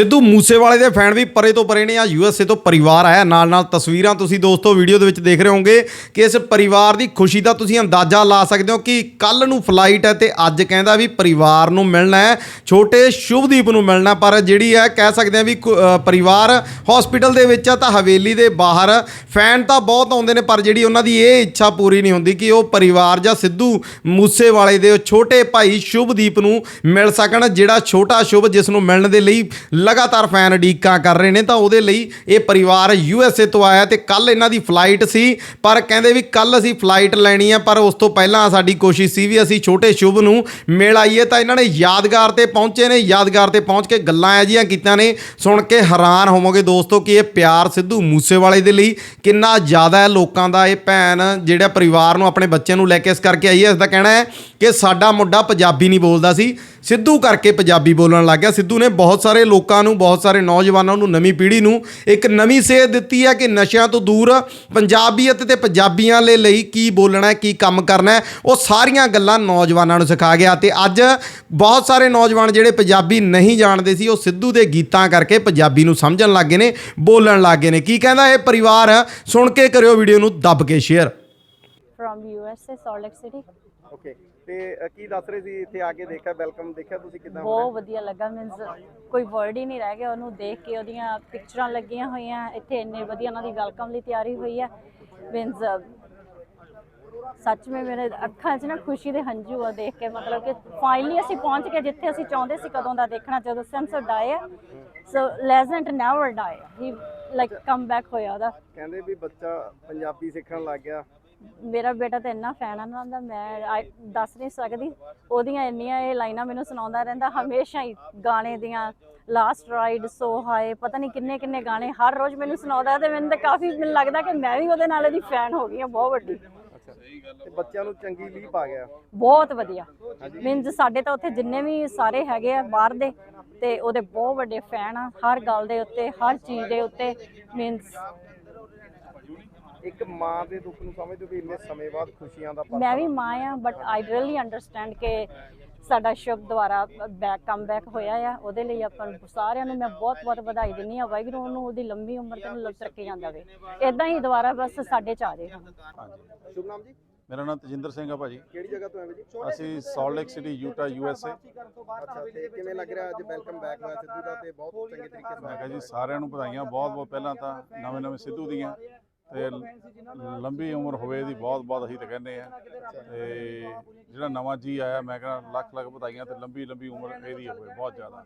ਸਿੱਧੂ ਮੂਸੇਵਾਲੇ ਦੇ ਫੈਨ ਵੀ ਪਰੇ ਤੋਂ ਪਰੇ ਨੇ ਆ। ਯੂਐਸਏ ਤੋਂ ਪਰਿਵਾਰ ਆਇਆ ਨਾਲ ਨਾਲ ਤਸਵੀਰਾਂ ਤੁਸੀਂ ਦੋਸਤੋ ਵੀਡੀਓ ਦੇ ਵਿੱਚ ਦੇਖ ਰਹੇ ਹੋਵੋਗੇ ਕਿ ਇਸ ਪਰਿਵਾਰ ਦੀ ਖੁਸ਼ੀ ਦਾ ਤੁਸੀਂ ਅੰਦਾਜ਼ਾ ਲਾ ਸਕਦੇ ਹੋ ਕਿ ਕੱਲ ਨੂੰ ਫਲਾਈਟ ਹੈ ਤੇ ਅੱਜ ਕਹਿੰਦਾ ਵੀ ਪਰਿਵਾਰ ਨੂੰ ਮਿਲਣਾ ਹੈ, ਛੋਟੇ ਸ਼ੁਭਦੀਪ ਨੂੰ ਮਿਲਣਾ, ਪਰ ਜਿਹੜੀ ਹੈ ਕਹਿ ਸਕਦੇ ਆ ਵੀ ਕੁ- ਪਰਿਵਾਰ ਹਸਪੀਟਲ ਦੇ ਵਿੱਚ ਆ ਤਾਂ ਹਵੇਲੀ ਦੇ ਬਾਹਰ। ਫੈਨ ਤਾਂ ਬਹੁਤ ਆਉਂਦੇ ਨੇ, ਪਰ ਜਿਹੜੀ ਉਹਨਾਂ ਦੀ ਇਹ ਇੱਛਾ ਪੂਰੀ ਨਹੀਂ ਹੁੰਦੀ ਕਿ ਉਹ ਪਰਿਵਾਰ ਜਾਂ ਸਿੱਧੂ ਮੂਸੇਵਾਲੇ ਦੇ ਛੋਟੇ ਭਾਈ ਸ਼ੁਭਦੀਪ ਨੂੰ ਮਿਲ ਸਕਣ, ਜਿਹੜਾ ਛੋਟਾ ਸ਼ੁਭ ਜਿਸ ਨੂੰ ਮਿਲਣ ਦੇ ਲਈ ਲਗਾਤਾਰ ਫੈਨ ਉਡੀਕਾਂ ਕਰ ਰਹੇ ਨੇ ਤਾਂ ਉਹਦੇ ਲਈ ਇਹ ਪਰਿਵਾਰ ਯੂਐਸਏ ਤੋਂ ਆਇਆ ਤੇ ਕੱਲ ਇਹਨਾਂ ਦੀ ਫਲਾਈਟ ਸੀ। ਪਰ ਕਹਿੰਦੇ ਵੀ ਕੱਲ ਅਸੀਂ ਫਲਾਈਟ ਲੈਣੀ ਆ, ਪਰ ਉਸ ਤੋਂ ਪਹਿਲਾਂ ਸਾਡੀ ਕੋਸ਼ਿਸ਼ ਸੀ ਵੀ ਅਸੀਂ ਛੋਟੇ ਸ਼ੁਭ ਨੂੰ ਮਿਲ ਆਈਏ ਤਾਂ ਇਹਨਾਂ ਨੇ ਯਾਦਗਾਰ ਤੇ ਪਹੁੰਚੇ ਨੇ, ਯਾਦਗਾਰ ਤੇ ਪਹੁੰਚ ਕੇ ਗੱਲਾਂ ਐ ਜੀਆਂ ਕੀਤੀਆਂ ਨੇ। ਸੁਣ ਕੇ ਹੈਰਾਨ ਹੋਵੋਗੇ ਦੋਸਤੋ ਕਿ ਇਹ ਪਿਆਰ ਸਿੱਧੂ ਮੂਸੇਵਾਲੇ ਦੇ ਲਈ ਕਿੰਨਾ ਜ਼ਿਆਦਾ ਹੈ ਲੋਕਾਂ ਦਾ ਇਹ ਭੈਣ ਜਿਹੜਾ ਪਰਿਵਾਰ ਨੂੰ ਆਪਣੇ ਬੱਚਿਆਂ ਨੂੰ ਲੈ ਕੇ ਇਸ ਕਰਕੇ ਆਈ ਹੈ। ਇਸ ਦਾ ਕਹਿਣਾ ਹੈ ਕਿ ਸਾਡਾ ਮੁੰਡਾ ਪੰਜਾਬੀ ਨਹੀਂ ਬੋਲਦਾ ਸੀ। ਸਿੱਧੂ ਕਰਕੇ ਪੰਜਾਬੀ ਬੋਲਣ ਲੱਗ ਗਿਆ। ਸਿੱਧੂ ਨੇ ਬਹੁਤ ਸਾਰੇ ਲੋਕਾਂ ਨੂੰ, ਬਹੁਤ ਸਾਰੇ ਨੌਜਵਾਨਾਂ ਨੂੰ, ਨਵੀਂ ਪੀੜ੍ਹੀ ਨੂੰ ਇੱਕ ਨਵੀਂ ਸੇਧ ਦਿੱਤੀ ਹੈ ਕਿ ਨਸ਼ਿਆਂ ਤੋਂ ਦੂਰ ਪੰਜਾਬੀਅਤ ਤੇ ਪੰਜਾਬੀਆਂ ਦੇ ਲਈ ਕੀ ਬੋਲਣਾ ਹੈ, ਕੀ ਕੰਮ ਕਰਨਾ ਹੈ, ਉਹ ਸਾਰੀਆਂ ਗੱਲਾਂ ਨੌਜਵਾਨਾਂ ਨੂੰ ਸਿਖਾ ਗਿਆ। ਤੇ ਅੱਜ ਬਹੁਤ ਸਾਰੇ ਨੌਜਵਾਨ ਜਿਹੜੇ ਪੰਜਾਬੀ ਨਹੀਂ ਜਾਣਦੇ ਸੀ, ਉਹ ਸਿੱਧੂ ਦੇ ਗੀਤਾਂ ਕਰਕੇ ਪੰਜਾਬੀ ਨੂੰ ਸਮਝਣ ਲੱਗੇ ਨੇ, ਬੋਲਣ ਲੱਗੇ ਨੇ। ਕੀ ਕਹਿੰਦਾ ਇਹ ਪਰਿਵਾਰ? ਸੁਣ ਕੇ ਕਰਿਓ ਵੀਡੀਓ ਨੂੰ, ਦੱਬ ਕੇ share from USA Salt Lake City okay ਤੇ ਅ, ਕੀ ਦੱਸ ਰਹੇ ਸੀ ਇੱਥੇ ਆ ਕੇ ਦੇਖਿਆ ਵੈਲਕਮ ਦੇਖਿਆ ਤੁਸੀਂ ਕਿਦਾਂ ਬਹੁਤ ਵਧੀਆ ਲੱਗਾ ਮੀਨਸ ਕੋਈ ਵਰਡ ਹੀ ਨਹੀਂ ਰਹਿ ਗਿਆ ਉਹਨੂੰ ਦੇਖ ਕੇ ਉਹਦੀਆਂ ਪਿਕਚਰਾਂ ਲੱਗੀਆਂ ਹੋਈਆਂ ਇੱਥੇ ਇੰਨੇ ਵਧੀਆ ਉਹਨਾਂ ਦੀ ਵੈਲਕਮ ਲਈ ਤਿਆਰੀ ਹੋਈ ਹੈ। ਮੀਨਸ ਸੱਚ ਵਿੱਚ ਮੇਰੇ ਅੱਖਾਂ 'ਚ ਨਾ ਖੁਸ਼ੀ ਦੇ ਹੰਝੂ ਆ ਦੇਖ ਕੇ ਮਤਲਬ ਕਿ ਫਾਈਨਲੀ ਅਸੀਂ ਪਹੁੰਚ ਗਏ ਜਿੱਥੇ ਅਸੀਂ ਚਾਹੁੰਦੇ ਸੀ ਕਦੋਂ ਦਾ ਦੇਖਣਾ ਜਦੋਂ sense die so legend never die ਹੀ ਲਾਈਕ ਕਮ ਬੈਕ ਹੋਇਆ ਉਹਦਾ। ਕਹਿੰਦੇ ਵੀ ਬੱਚਾ ਪੰਜਾਬੀ ਸਿੱਖਣ ਲੱਗ ਗਿਆ। ਮੇਰਾ ਬੇਟਾ ਤਾਂ ਇੰਨਾ ਫੈਨ ਆ ਉਹਨਾਂ ਦਾ ਮੈਂ ਦੱਸ ਨਹੀਂ ਸਕਦੀ। ਉਹਦੀਆਂ ਇੰਨੀਆਂ ਇਹ ਲਾਈਨਾਂ ਮੈਨੂੰ ਸੁਣਾਉਂਦਾ ਰਹਿੰਦਾ ਹਮੇਸ਼ਾ ਹੀ ਗਾਣੇ ਦੀਆਂ ਲਾਸਟ ਰਾਈਡ ਸੋ ਹਾਈ ਪਤਾ ਨਹੀਂ ਕਿੰਨੇ ਕਿੰਨੇ ਗਾਣੇ ਹਰ ਰੋਜ਼ ਮੈਨੂੰ ਸੁਣਾਉਂਦਾ ਤੇ ਮੈਨੂੰ ਤਾਂ ਕਾਫੀ ਮੈਨੂੰ ਲੱਗਦਾ ਕਿ ਮੈਂ ਵੀ ਉਹਦੇ ਨਾਲ ਇਹਦੀ ਫੈਨ ਹੋ ਗਈ ਹਾਂ ਬਹੁਤ ਵੱਡੀ। ਤੇ ਬੱਚਿਆਂ ਨੂੰ ਚੰਗੀ ਲੀਪ ਆ ਗਿਆ। ਬਹੁਤ ਵਧੀਆ। ਮੀਨਸ ਸਾਡੇ ਤਾਂ ਉੱਥੇ ਜਿੰਨੇ ਵੀ ਸਾਰੇ ਹੈਗੇ ਆ ਬਾਹਰ ਦੇ ਤੇ ਉਹਦੇ ਬਹੁਤ ਵੱਡੇ ਫੈਨ ਆ। ਹਰ ਗੱਲ ਦੇ ਉੱਤੇ ਹਰ ਚੀਜ਼ ਦੇ ਉੱਤੇ ਮੀਨਸ ਇੱਕ ਮਾਂ ਦੇ ਦੁੱਖ ਨੂੰ ਸਮਝਦੇ ਹੋ ਵੀ ਇੰਨੇ ਸਮੇਂ ਬਾਅਦ ਖੁਸ਼ੀਆਂ ਦਾ ਪਲ ਮੈਂ ਵੀ ਮਾਂ ਆ ਬਟ ਆਈ ਰੀਅਲੀ ਅੰਡਰਸਟੈਂਡ ਕਿ ਸਾਡਾ ਸ਼ੁਭ ਦੁਆਰਾ ਬੈਕ ਕਮ ਬੈਕ ਹੋਇਆ ਆ। ਉਹਦੇ ਲਈ ਆਪਾਂ ਨੂੰ ਸਾਰਿਆਂ ਨੂੰ ਮੈਂ ਬਹੁਤ ਬਹੁਤ ਵਧਾਈ ਦਿੰਨੀ ਆ ਵਾਹਿਗੁਰੂ ਉਹਨੂੰ ਉਹਦੀ ਲੰਬੀ ਉਮਰ ਤੇ ਉਹਨੂੰ ਤਰੱਕੀ ਜਾਂਦਾ ਵੇ ਇਦਾਂ ਹੀ ਦੁਬਾਰਾ ਬਸ ਸਾਡੇ ਚ ਆ ਸ਼ੁਭ ਨਾਮ ਜੀ? ਮੇਰਾ ਨਾਮ ਤਜਿੰਦਰ ਸਿੰਘ ਆ ਭਾਜੀ। ਕਿਹੜੀ ਜਗ੍ਹਾ ਤੋਂ ਆਏ ਜੀ? ਅਸੀਂ Salt Lake City Utah U S A ਅੱਛਾ ਤੇ ਕਿਵੇਂ ਲੱਗ ਰਿਹਾ ਅੱਜ ਵੈਲਕਮ ਬੈਕ ਹੋਇਆ? ਸਿੱਧੂ ਦਾ ਤੇ ਬਹੁਤ ਚੰਗੇ ਤਰੀਕੇ ਮੈਂ ਨਾਲ ਕਿਹਾ ਜੀ ਸਾਰਿਆਂ ਨੂੰ ਵਧਾਈਆਂ। ਬਹੁਤ ਬਹੁਤ ਪਹਿਲਾਂ ਤਾਂ ਨਵੇਂ ਨਵੇਂ ਸਿੱਧੂ ਦੀਆਂ। ਤੇ ਲੰਬੀ ਉਮਰ ਹੋਵੇ ਇਹਦੀ ਬਹੁਤ ਬਹੁਤ ਅਸੀਂ ਤਾਂ ਕਹਿੰਦੇ ਆ ਤੇ ਜਿਹੜਾ ਨਵਾਂ ਜੀ ਆਇਆ ਮੈਂ ਕਹਿੰਦਾ ਲੱਖ ਲੱਖ ਵਧਾਈਆਂ ਤੇ ਲੰਬੀ ਲੰਬੀ ਉਮਰ ਇਹਦੀ ਹੋਵੇ ਬਹੁਤ ਜ਼ਿਆਦਾ।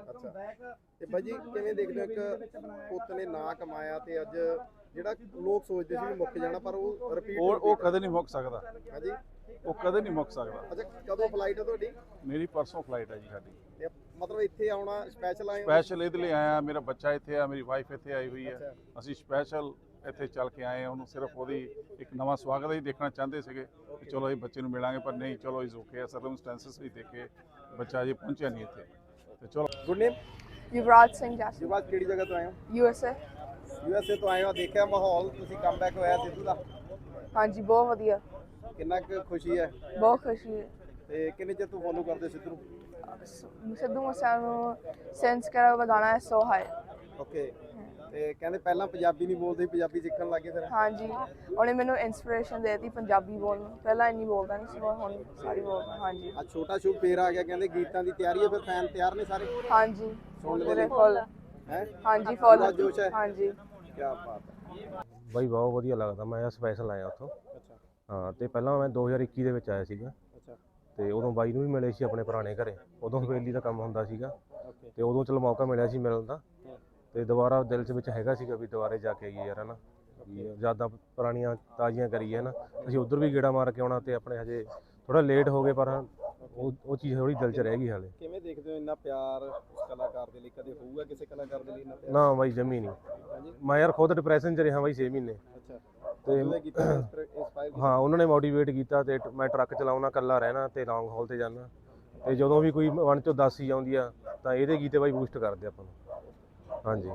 ਅੱਛਾ ਤੇ ਬਾਈ ਜੀ ਕਿਵੇਂ ਦੇਖਦੇ ਹੋ ਇੱਕ ਪੁੱਤ ਨੇ ਨਾਂ ਕਮਾਇਆ ਤੇ ਅੱਜ ਜਿਹੜਾ ਲੋਕ ਸੋਚਦੇ ਸੀ ਵੀ ਮੁੱਕ ਜਾਣਾ ਪਰ ਉਹ ਰਿਪੀਟ ਉਹ ਉਹ ਕਦੇ ਨਹੀਂ ਮੁੱਕ ਸਕਦਾ। ਹਾਂਜੀ? ਉਹ ਕਦੇ ਨਹੀਂ ਮੁੱਕ ਸਕਦਾ। ਅੱਛਾ ਕਦੋਂ ਫਲਾਈਟ ਹੈ ਤੁਹਾਡੀ? ਮੇਰੀ ਪਰਸੋਂ ਫਲਾਈਟ ਹੈ ਜੀ ਸਾਡੀ। ਤੇ ਮਤਲਬ ਇੱਥੇ ਆਉਣਾ ਸਪੈਸ਼ਲ ਆਏ? ਸਪੈਸ਼ਲ ਇਹਦੇ ਲਈ ਆਇਆ ਮੇਰਾ ਬੱਚਾ ਇੱਥੇ ਆ ਮੇਰੀ ਵਾਈਫ ਇੱਥੇ ਆਈ ਹੋਈ ਹੈ ਅਸੀਂ ਸਪੈਸ਼ਲ ਇੱਥੇ ਚੱਲ ਕੇ ਆਏ ਉਹਨੂੰ ਸਿਰਫ ਉਹਦੀ ਇੱਕ ਨਵਾਂ ਸਵਾਗਤ ਹੀ ਦੇਖਣਾ ਚਾਹੁੰਦੇ ਸੀਗੇ ਕਿ ਚਲੋ ਇਹ ਬੱਚੇ ਨੂੰ ਮਿਲਾਂਗੇ ਪਰ ਨਹੀਂ ਚਲੋ ਇਸ ਓਕੇ ਸਰਕਮਸਟੈਂਸਸ ਵੀ ਦੇਖੇ ਬੱਚਾ ਜੀ ਪਹੁੰਚਿਆ ਨਹੀਂ ਇੱਥੇ। ਤੇ ਚਲੋ ਗੁੱਡ ਨੇਮ ਯੁਵਰਾਜ ਸਿੰਘ ਜਾਸੀ। ਜੀ ਬਾਤ ਕਿਹੜੀ ਜਗ੍ਹਾ ਤੋਂ ਆਏ ਹੋ? ਯੂ ਐਸ ਏ ਯੂਐਸਏ ਤੋਂ ਆਏ ਹੋ ਦੇਖਿਆ ਮਾਹੌਲ ਤੁਸੀਂ ਕਮਬੈਕ ਹੋਇਆ ਸਿੱਧੂ ਦਾ? ਹਾਂਜੀ ਬਹੁਤ ਵਧੀਆ। ਕਿੰਨਾ ਕੁ ਖੁਸ਼ੀ ਹੈ? ਬਹੁਤ ਖੁਸ਼ੀ ਹੈ। ਤੇ ਕਿੰਨੇ ਚਿਰ ਤੋਂ ਫੋਲੋ ਕਰਦੇ ਸਿੱਧੂ ਨੂੰ? ਸਿੱਧੂ ਮੂਸੇਵਾਲਾ ਨੂੰ ਸੈਂਸ ਕਰਾ ਗਾਣਾ ਹੈ ਸੋ ਹਾਈ ਓਕੇ ਤੇ ਕਹਿੰਦੇ ਪਹਿਲਾਂ ਪੰਜਾਬੀ ਨਹੀਂ ਬੋਲਦੇ ਸੀ, ਪੰਜਾਬੀ ਸਿੱਖਣ ਲੱਗੇ ਫਿਰ। ਹਾਂਜੀ। ਉਹਨੇ ਮੈਨੂੰ ਇਨਸਪੀਰੇਸ਼ਨ ਦੇਤੀ ਪੰਜਾਬੀ ਬੋਲਣ। ਪਹਿਲਾਂ ਇੰਨੀ ਬੋਲਦਾ ਨਹੀਂ ਸੀ ਹੁਣ ਸਾਰੀ ਬੋਲਦਾ ਹਾਂਜੀ। ਆ ਛੋਟਾ ਸ਼ੁਭ ਫੇਰ ਆ ਗਿਆ ਕਹਿੰਦੇ ਗੀਤਾਂ ਦੀ ਤਿਆਰੀ ਹੈ ਫਿਰ ਫੈਨ ਤਿਆਰ ਨੇ ਸਾਰੇ? ਹਾਂਜੀ। ਫੁੱਲ ਹੈ? ਹਾਂਜੀ ਪੂਰਾ ਫੁੱਲ ਜੋਸ਼ ਹੈ। ਹਾਂਜੀ। ਕੀ ਬਾਤ ਹੈ। ਬਾਈ ਬਹੁਤ ਵਧੀਆ ਲੱਗਦਾ ਮੈਂ ਸਪੈਸ਼ਲ ਆਇਆ ਉੱਥੋਂ। ਅੱਛਾ। ਹਾਂ ਤੇ ਪਹਿਲਾਂ ਮੈਂ 2021 ਦੇ ਵਿੱਚ ਆਇਆ ਸੀਗਾ। ਅੱਛਾ। ਤੇ ਉਦੋਂ ਬਾਈ ਨੂੰ ਵੀ ਮਿਲੇ ਸੀ ਆਪਣੇ ਪੁਰਾਣੇ ਘਰੇ। ਉਦੋਂ ਹਵੇਲੀ ਦਾ ਕੰਮ ਹੁੰਦਾ ਸੀਗਾ। ਓਕੇ। ਤੇ ਉਦੋਂ ਚਲੋ ਮੌਕਾ ਮਿਲਿਆ ਸੀ ਮਿਲਣ ਦਾ। ਤੇ ਦੁਬਾਰਾ ਦਿਲ 'ਚ ਵਿੱਚ ਹੈਗਾ ਸੀਗਾ ਵੀ ਦੁਬਾਰੇ ਜਾ ਕੇ ਆਈਏ ਯਾਰ ਹਨਾ? ਯਾਦਾਂ ਪੁਰਾਣੀਆਂ ਤਾਜ਼ੀਆਂ ਕਰੀਏ ਹਨਾ? ਅਸੀਂ ਉਧਰ ਵੀ ਗੇੜਾ ਮਾਰ ਕੇ ਆਉਣਾ ਤੇ ਆਪਣੇ ਹਜੇ ਥੋੜਾ ਲੇਟ ਹੋ ਗਏ ਪਰ ਉਹ ਉਹ ਚੀਜ਼ ਥੋੜੀ ਦਿਲ 'ਚ ਰਹਿ ਗਈ ਹਾਲੇ। ਕਿਵੇਂ ਦੇਖਦੇ ਹੋ ਇੰਨਾ ਪਿਆਰ ਕਲਾਕਾਰ ਦੇ ਲਈ? ਕਦੇ ਹੋਊਗਾ ਕਿਸੇ ਕਲਾਕਾਰ ਦੇ ਲਈ ਇੰਨਾ ਪਿਆਰ? ਨਾ ਬਾਈ ਜਮੀ ਨਹੀਂ। ਮੈਂ ਯਾਰ ਖੁਦ ਡਿਪਰੈਸ਼ਨ 'ਚ ਰਿਹਾ ਬਾਈ 6 ਮਹੀਨੇ। ਅੱਛਾ। ਤੇ ਹਾਂ ਉਹਨਾਂ ਨੇ ਮੋਟੀਵੇਟ ਕੀਤਾ ਤੇ ਮੈਂ ਟਰੱਕ ਚਲਾਉਣਾ ਇਕੱਲਾ ਰਹਿਣਾ ਤੇ ਲੌਂਗ ਹਾਲ ਤੇ ਜਾਣਾ। ਤੇ ਜਦੋਂ ਵੀ ਕੋਈ ਵਨ ਚੋਂ 10 ਹੀ ਆਉਂਦੀ ਆ ਤਾਂ ਇਹਦੇ ਗੀਤੇ ਬਾਈ ਬੂਸਟ ਕਰਦੇ ਆਪਾਂ ਨੂੰ। ਹਾਂਜੀ।